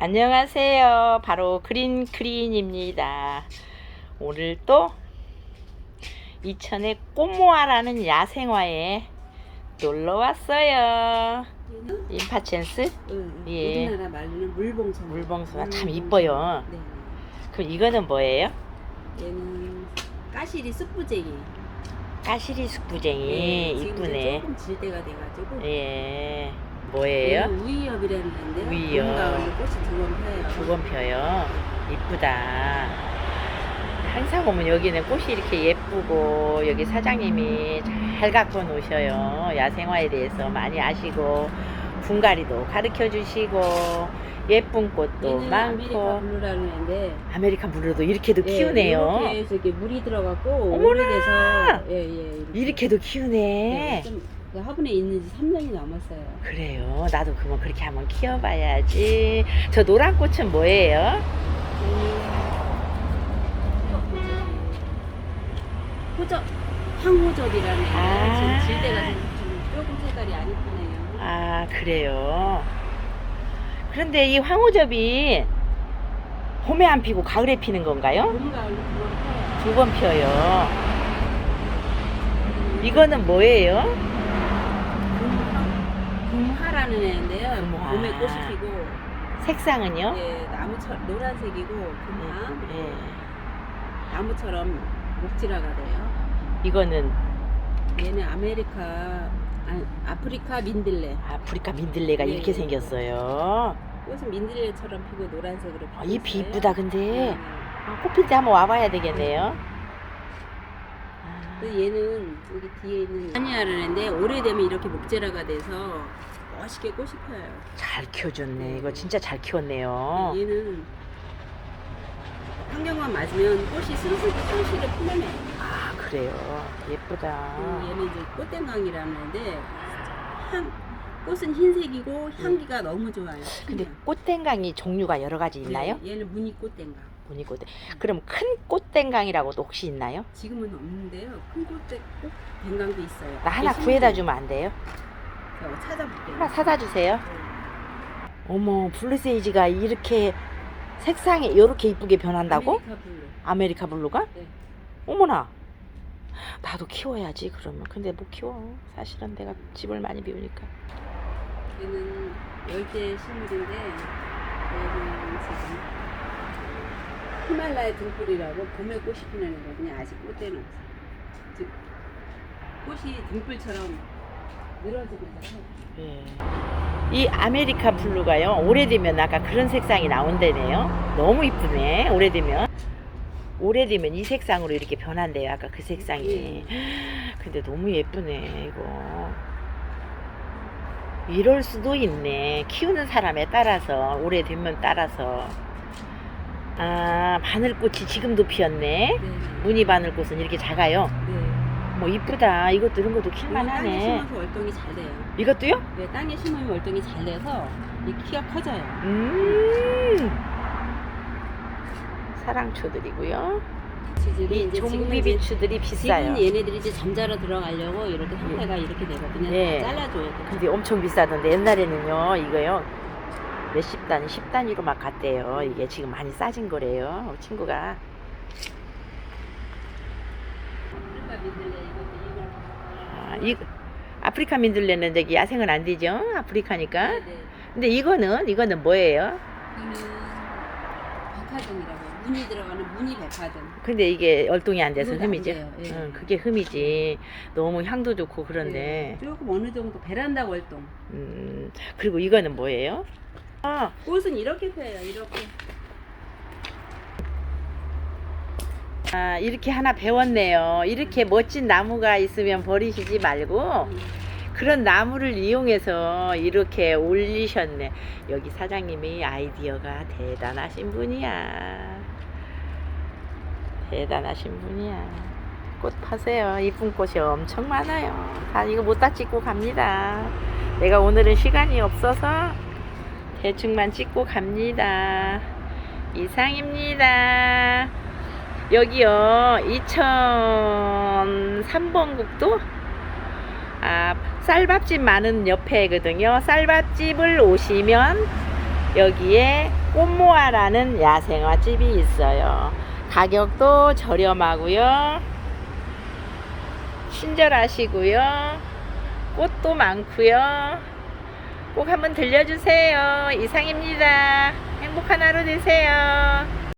안녕하세요. 바로 그린 크린입니다. 오늘 또 이천의 꽃모아라는 야생화에 놀러 왔어요. 임파첸스 응, 예. 우리나라 말로는 물봉소. 물봉소가 참 이뻐요. 네. 그럼 이거는 뭐예요? 얘는 까시리 쑥부쟁이. 까시리 숙부쟁이 지금 이제 이쁘네. 조금 질 때가 돼가지고. 예. 뭐예요? 우이엽이라는 건데. 우이엽. 꽃이 두 번 펴요. 두 번 펴요. 이쁘다. 항상 오면 여기는 꽃이 이렇게 예쁘고 여기 사장님이 잘 갖고 노셔요. 야생화에 대해서 많이 아시고 분갈이도 가르쳐 주시고 예쁜 꽃도 얘는 아메리카 많고 블루라는 애인데. 아메리칸 블루도 이렇게도 예, 키우네요. 이렇게 해서 이렇게 물이 들어갔고 어머나! 오래돼서 예예 이렇게도 네, 키우네. 좀 화분에 있는 지 3년이 넘었어요. 그래요. 나도 그러면 그렇게 한번 키워봐야지. 저 노란 꽃은 뭐예요? 호접 황호접이라는 아. 지금 질 때가 좀, 좀 조금 색깔이 안 이쁘네요. 아, 그래요. 그런데 이 황호접이 봄에 안 피고 가을에 피는 건가요? 두번 펴요. 두번 펴요. 이거는 뭐예요? 금화라는 애인데요. 금화. 봄에 꽃이 피고 색상은요? 예, 나무처럼 노란색이고 금화 예. 나무처럼 목질화가 돼요. 이거는 얘는 아메리카 아니, 아프리카 민들레. 아프리카 민들레가 예, 이렇게 예. 생겼어요. 꽃은 민들레처럼 피고 노란색으로 피고 아, 잎이 있어요. 이쁘다 근데 네. 아, 꽃필 때 한번 와봐야 되겠네요. 그 얘는 여기 뒤에 있는 아니아를 했는데 오래되면 이렇게 목재라가 돼서 꽃이 펴요. 잘 키워줬네. 이거 진짜 잘 키웠네요. 얘는 환경만 맞으면 꽃이 슬슬 꽃실을 풀려내요. 아 그래요. 예쁘다. 그 얘는 이제 꽃땡강이라는 애인데 향, 꽃은 흰색이고 향기가 너무 좋아요. 근데 피면. 꽃땡강이 종류가 여러 가지 있나요? 네, 얘는 무늬 꽃땡강. 보니 꽃. 그럼 큰 꽃땡강이라고도 혹시 있나요? 지금은 없는데요. 큰 꽃땡 꽃땡강도 있어요. 나 하나 이게 구해다 주면 안 돼요? 저 찾아볼게요. 하나 사다 주세요. 네. 어머 블루세이지가 이렇게 색상이 이렇게 이쁘게 변한다고? 아메리카 블루. 아메리카 블루가? 네. 어머나. 나도 키워야지 그러면. 근데 못 키워. 사실은 내가 집을 많이 비우니까. 얘는 열대 식물인데 얘는 지금 히말라야 등불이라고 봄에 꽃이 피는 거거든요. 아직 꽃대는 없어요. 즉 꽃이 등불처럼 예. 이 아메리카 블루가요 오래되면 아까 그런 색상이 나온다네요. 너무 이쁘네 오래되면. 오래되면 이 색상으로 이렇게 변한대요 아까 그 색상이. 근데 너무 예쁘네 이거. 이럴 수도 있네. 키우는 사람에 따라서 오래되면 따라서. 아 바늘꽃이 지금도 피었네. 네. 무늬 바늘꽃은 이렇게 작아요. 네. 뭐 이쁘다 이것도 이런 것도 이거 땅에 킬만하네 심어서 월동이 잘 돼요. 이것도요? 네, 땅에 심으면 월동이 잘 돼서 이 키가 커져요. 음. 사랑초들이고요. 지들이 이 이제 지금은 이제 좀비비추들이 비싸요. 지금 얘네들이 이제 잠자러 들어가려고 이렇게 상태가 이렇게 되거든요. 네. 다 잘라줘야 돼. 근데 엄청 비싸던데 옛날에는요 이거요 몇십 단위, 십 단위로 막 갔대요. 이게 지금 많이 싸진 거래요. 친구가. 아, 이 아프리카 민들레는 저기 야생은 안 되죠. 아프리카니까. 네, 네. 근데 이거는 이거는 뭐예요? 이거는 백화점이라고 무늬 들어가는 무늬 백화점. 근데 이게 얼동이 안 돼서 이건 안 흠이죠. 돼요. 예. 응, 그게 흠이지. 너무 향도 좋고 그런데. 네, 조금 어느 정도 베란다 월동. 음, 그리고 이거는 뭐예요? 아, 꽃은 이렇게 펴요. 이렇게. 아, 이렇게 하나 배웠네요. 이렇게 멋진 나무가 있으면 버리시지 말고 음. 그런 나무를 이용해서 이렇게 올리셨네. 여기 사장님이 아이디어가 대단하신 분이야. 대단하신 분이야. 꽃 파세요. 이쁜 꽃이 엄청 많아요. 다 이거 못 다 찍고 갑니다. 내가 오늘은 시간이 없어서 대충만 찍고 갑니다. 이상입니다. 여기요, 2003번 국도? 아, 쌀밥집 많은 옆에거든요. 쌀밥집을 오시면 여기에 꽃모아라는 야생화 집이 있어요. 가격도 저렴하고요. 친절하시고요. 꽃도 많고요. 꼭 한번 들려주세요. 이상입니다. 행복한 하루 되세요.